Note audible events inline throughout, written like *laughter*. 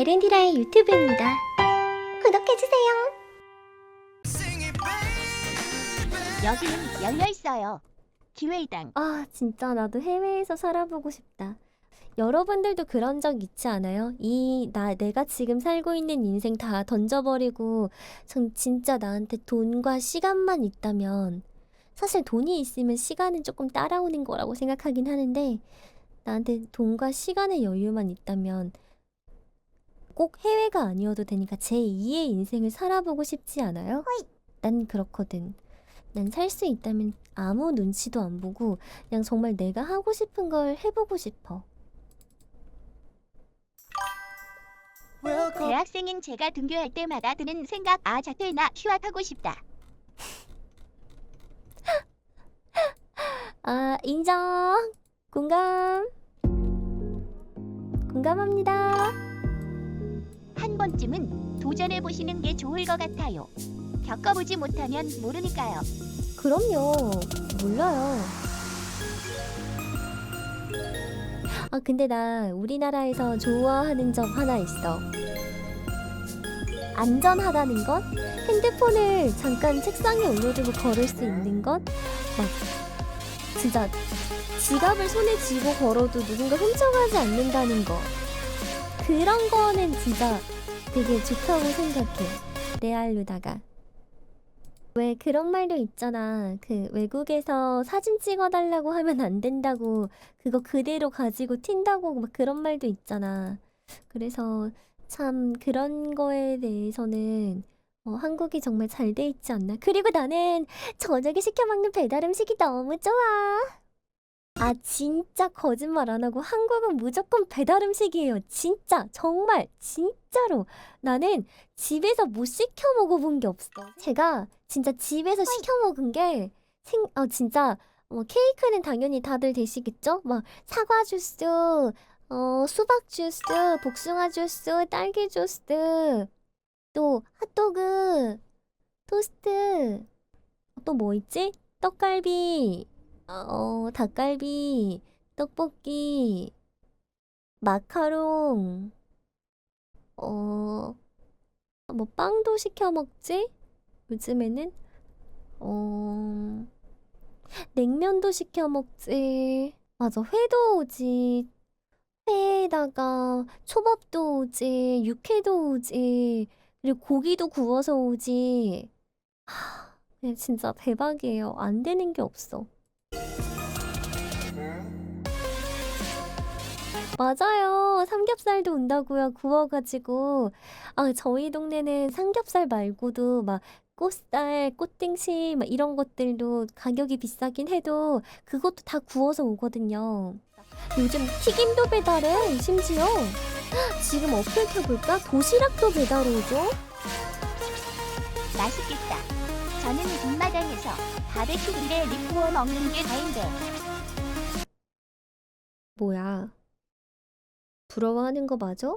에렌디라의 유튜브입니다. 구독해주세요. 여기는 열려 있어요. 기회당. 아, 진짜 나도 해외에서 살아보고 싶다. 여러분들도 그런 적 있지 않아요? 이, 나, 내가 지금 살고 있는 인생 다 던져버리고, 전 진짜 나한테 돈과 시간만 있다면, 사실 돈이 있으면 시간은 조금 따라오는 거라고 생각하긴 하는데, 나한테 돈과 시간의 여유만 있다면, 꼭 해외가 아니어도 되니까 제2의 인생을 살아보고 싶지 않아요? 난 그렇거든. 난 살 수 있다면 아무 눈치도 안 보고 그냥 정말 내가 하고 싶은 걸 해보고 싶어. 대학생인 제가 등교할 때마다 드는 생각 아 자퇴나 휴학하고 싶다. *laughs* 아, 인정. 공감. 공감합니다. 한 번쯤은 도전해 보시는 게 좋을 것 같아요. 겪어보지 못하면 모르니까요. 그럼요. 몰라요. 아, 근데 나 우리나라에서 좋아하는 점 하나 있어. 안전하다는 것? 핸드폰을 잠깐 책상에 올려두고 걸을 수 있는 것? 막, 진짜, 지갑을 손에 쥐고 걸어도 누군가 훔쳐가지 않는다는 거. 그런 거는 진짜 되게 좋다고 생각해. 레알루다가. 왜 그런 말도 있잖아. 그 외국에서 사진 찍어달라고 하면 안 된다고 그거 그대로 가지고 튄다고 막 그런 말도 있잖아. 그래서 참 그런 거에 대해서는 어, 한국이 정말 잘 돼 있지 않나. 그리고 나는 저녁에 시켜 먹는 배달 음식이 너무 좋아. 아 진짜 거짓말 안 하고 한국은 무조건 배달 음식이에요. 진짜 정말 진짜로 나는 집에서 못 시켜 먹어본 게 없어. 제가 진짜 집에서 시켜 먹은 게 생, 어, 진짜 뭐 케이크는 당연히 다들 되시겠죠? 막 사과 주스, 어, 수박 주스, 복숭아 주스, 딸기 주스, 또 핫도그, 토스트, 또 뭐 있지? 떡갈비, 어, 닭갈비, 떡볶이, 마카롱, 어, 뭐 빵도 시켜 먹지? 요즘에는 어 냉면도 시켜 먹지. 맞아, 회도 오지. 회에다가 초밥도 오지, 육회도 오지, 그리고 고기도 구워서 오지. 하, 진짜 대박이에요. 안 되는 게 없어. 맞아요. 삼겹살도 온다고요. 구워가지고. 아, 저희 동네는 삼겹살 말고도 막 꽃살, 꽃등심 막 이런 것들도 가격이 비싸긴 해도 그것도 다 구워서 오거든요. 요즘 튀김도 배달해, 심지어. 지금 어플 켜볼까? 도시락도 배달 오죠? 맛있겠다. 저는 뒷마당에서 바베큐 립 구워 먹는 게 다인데 뭐야? 부러워하는 거 맞아?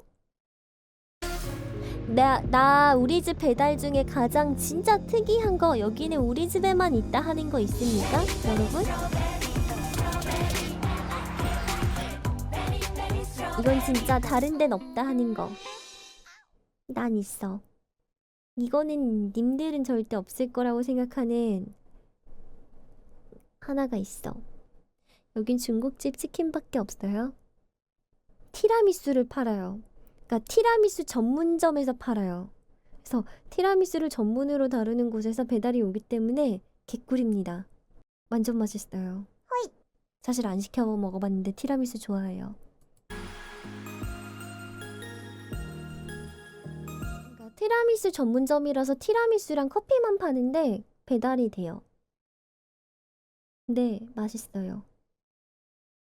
나, 나 우리 집 배달 중에 가장 진짜 특이한 거 여기는 우리 집에만 있다 하는 거 있습니까? 여러분? 이건 진짜 다른 데는 없다 하는 거. 난 있어. 이거는 님들은 절대 없을 거라고 생각하는 하나가 있어. 여긴 중국집 치킨밖에 없어요. 티라미수를 팔아요. 그러니까 티라미수 전문점에서 팔아요. 그래서 티라미수를 전문으로 다루는 곳에서 배달이 오기 때문에 개꿀입니다. 완전 맛있어요. 사실 안 시켜 먹어봤는데 티라미수 좋아해요. 티라미수 전문점이라서 티라미수랑 커피만 파는데 배달이 돼요. 근데 맛있어요.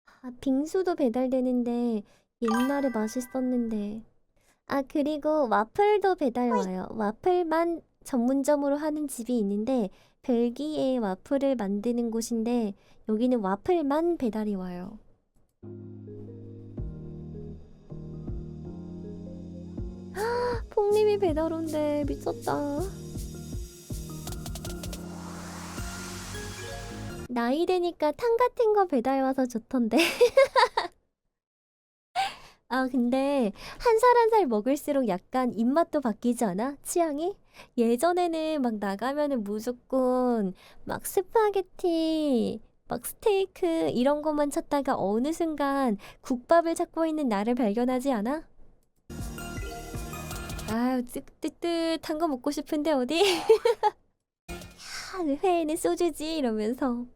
아, 빙수도 배달되는데 옛날에 맛있었는데. 아, 그리고 와플도 배달 와요. 와플만 전문점으로 하는 집이 있는데 벨기에 와플을 만드는 곳인데 여기는 와플만 배달이 와요. 폭님이 배달 온대. 미쳤다. 나이 되니까 탕 같은 거 배달 와서 좋던데. *laughs* 아, 근데 한 살 한 살 먹을수록 약간 입맛도 바뀌지 않아? 취향이? 예전에는 막 나가면은 무조건 막 스파게티, 막 스테이크 이런 것만 찾다가 어느 순간 국밥을 찾고 있는 나를 발견하지 않아? 아유, 뜨뜻뜨뜻한 거 먹고 싶은데 어디? 야, *laughs* 회에는 소주지 이러면서.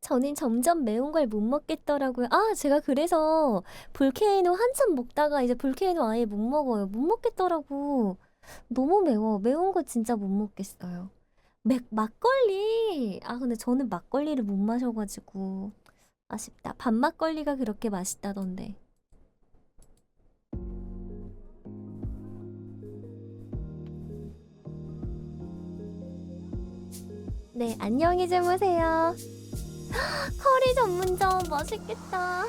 저는 점점 매운 걸 못 먹겠더라고요. 아, 제가 그래서 볼케이노 한참 먹다가 이제 볼케이노 아예 못 먹어요. 못 먹겠더라고. 너무 매워. 매운 거 진짜 못 먹겠어요. 맥, 막걸리. 아, 근데 저는 막걸리를 못 마셔가지고 아쉽다. 밤막걸리가 그렇게 맛있다던데. 네, 안녕히 주무세요. 커리 전문점 맛있겠다.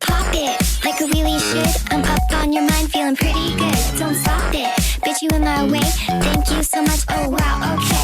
Pop it like I really should. I'm up on your mind, feeling pretty good. Don't stop it, bitch, you in my way. Thank you so much. Oh wow, okay.